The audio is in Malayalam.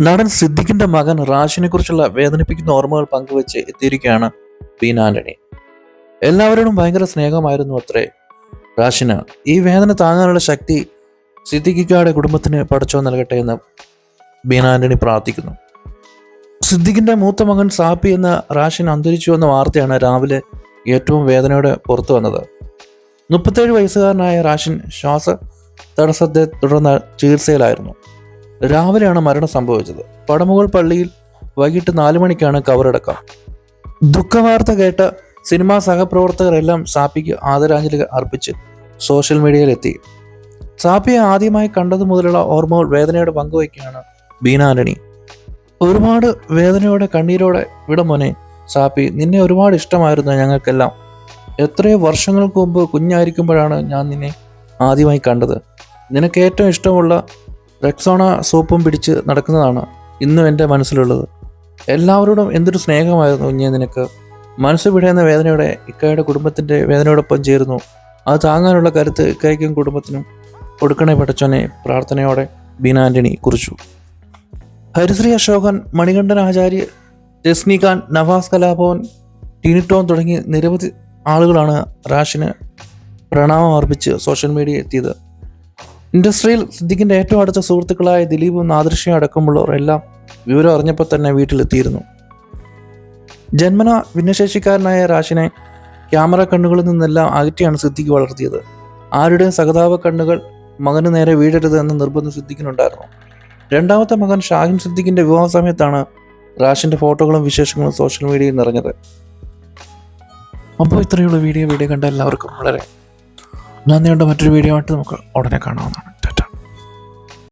നടൻ സിദ്ദിഖിന്റെ മകൻ റാഷിനെ കുറിച്ചുള്ള വേദനിപ്പിക്കുന്ന ഓർമ്മകൾ പങ്കുവെച്ച് എത്തിയിരിക്കുകയാണ് ബീന ആന്റണി. എല്ലാവരോടും ഭയങ്കര സ്നേഹമായിരുന്നു അത്രേ. റാഷിന് ഈ വേദന താങ്ങാനുള്ള ശക്തി സിദ്ദിഖിക്കാടെ കുടുംബത്തിന് പഠിച്ചോ നൽകട്ടെ എന്ന് ബീന ആന്റണി പ്രാർത്ഥിക്കുന്നു. സിദ്ദിഖിന്റെ മൂത്ത മകൻ സാപ്പി എന്ന റാഷിൻ അന്തരിച്ചു എന്ന വാർത്തയാണ് രാവിലെ ഏറ്റവും വേദനയോടെ പുറത്തു വന്നത്. മുപ്പത്തേഴ് വയസ്സുകാരനായ റാഷിൻ ശ്വാസ തടസ്സത്തെ തുടർന്ന് ചികിത്സയിലായിരുന്നു. രാവിലെയാണ് മരണം സംഭവിച്ചത്. പടമുകൾ പള്ളിയിൽ വൈകിട്ട് നാലു മണിക്കാണ് കവറടക്കം ദുഃഖവാർത്ത കേട്ട സിനിമാ സഹപ്രവർത്തകരെല്ലാം സാപ്പിക്ക് ആദരാഞ്ജലി അർപ്പിച്ച് സോഷ്യൽ മീഡിയയിലെത്തി. സാപ്പിയെ ആദ്യമായി കണ്ടതു മുതലുള്ള ഓർമ്മകൾ വേദനയോടെ പങ്കുവയ്ക്കുകയാണ് ബീനാലണി ഒരുപാട് വേദനയോടെ കണ്ണീരോടെ വിട മോനെ സാപ്പി നിന്നെ ഒരുപാട് ഇഷ്ടമായിരുന്നു ഞങ്ങൾക്കെല്ലാം. എത്രയോ വർഷങ്ങൾക്ക് മുമ്പ് കുഞ്ഞായിരിക്കുമ്പോഴാണ് ഞാൻ നിന്നെ ആദ്യമായി കണ്ടത്. നിനക്ക് ഏറ്റവും ഇഷ്ടമുള്ള റെക്സോണ സോപ്പും പിടിച്ച് നടക്കുന്നതാണ് ഇന്നും എന്റെ മനസ്സിലുള്ളത്. എല്ലാവരോടും എന്തൊരു സ്നേഹമായിരുന്നു ഞാൻ നിനക്ക്. മനസ്സ് പിടയുന്ന വേദനയോടെ ഇക്കയുടെ കുടുംബത്തിന്റെ വേദനയോടൊപ്പം ചേരുന്നു. അത് താങ്ങാനുള്ള കരുത്ത് ഇക്കയ്ക്കും കുടുംബത്തിനും കൊടുക്കണേ പടച്ചോനെ പ്രാർത്ഥനയോടെ ബീന ആന്റണി കുറിച്ചു. ഹരിശ്രീ അശോകൻ മണികണ്ഠൻ ആചാര്യ രശ്മികാന്ത് നവാസ് കലാഭവൻ ടിനിട്ടോൺ തുടങ്ങി നിരവധി ആളുകളാണ് റാഷിന് പ്രണാമം അർപ്പിച്ച് സോഷ്യൽ മീഡിയ എത്തിയത്. ഇൻഡസ്ട്രിയിൽ സിദ്ദിഖിന്റെ ഏറ്റവും അടുത്ത സുഹൃത്തുക്കളായ ദിലീപും നാദൃശ്യം അടക്കമുള്ളവർ എല്ലാം വിവരം അറിഞ്ഞപ്പോൾ തന്നെ വീട്ടിലെത്തിയിരുന്നു. ജന്മന ഭിന്നശേഷിക്കാരനായ രാശിനെ ക്യാമറ കണ്ണുകളിൽ നിന്നെല്ലാം അകറ്റിയാണ് സിദ്ദിഖ് വളർത്തിയത്. ആരുടെയും സഹതാപ കണ്ണുകൾ മകന് നേരെ വീഴരുത് എന്ന നിർബന്ധം സിദ്ദിഖിനുണ്ടായിരുന്നു. രണ്ടാമത്തെ മകൻ ഷാഹിൻ സിദ്ദിഖിന്റെ വിവാഹ സമയത്താണ് റാഷിന്റെ ഫോട്ടോകളും വിശേഷങ്ങളും സോഷ്യൽ മീഡിയയിൽ നിറഞ്ഞത്. അപ്പോൾ ഇത്രയുള്ള വീഡിയോ വീഡിയോ കണ്ട എല്ലാവർക്കും വളരെ നന്ദിയുണ്ട് മറ്റൊരു വീഡിയോ ആയിട്ട് നമുക്ക് ഉടനെ കാണാവുന്നതാണ്.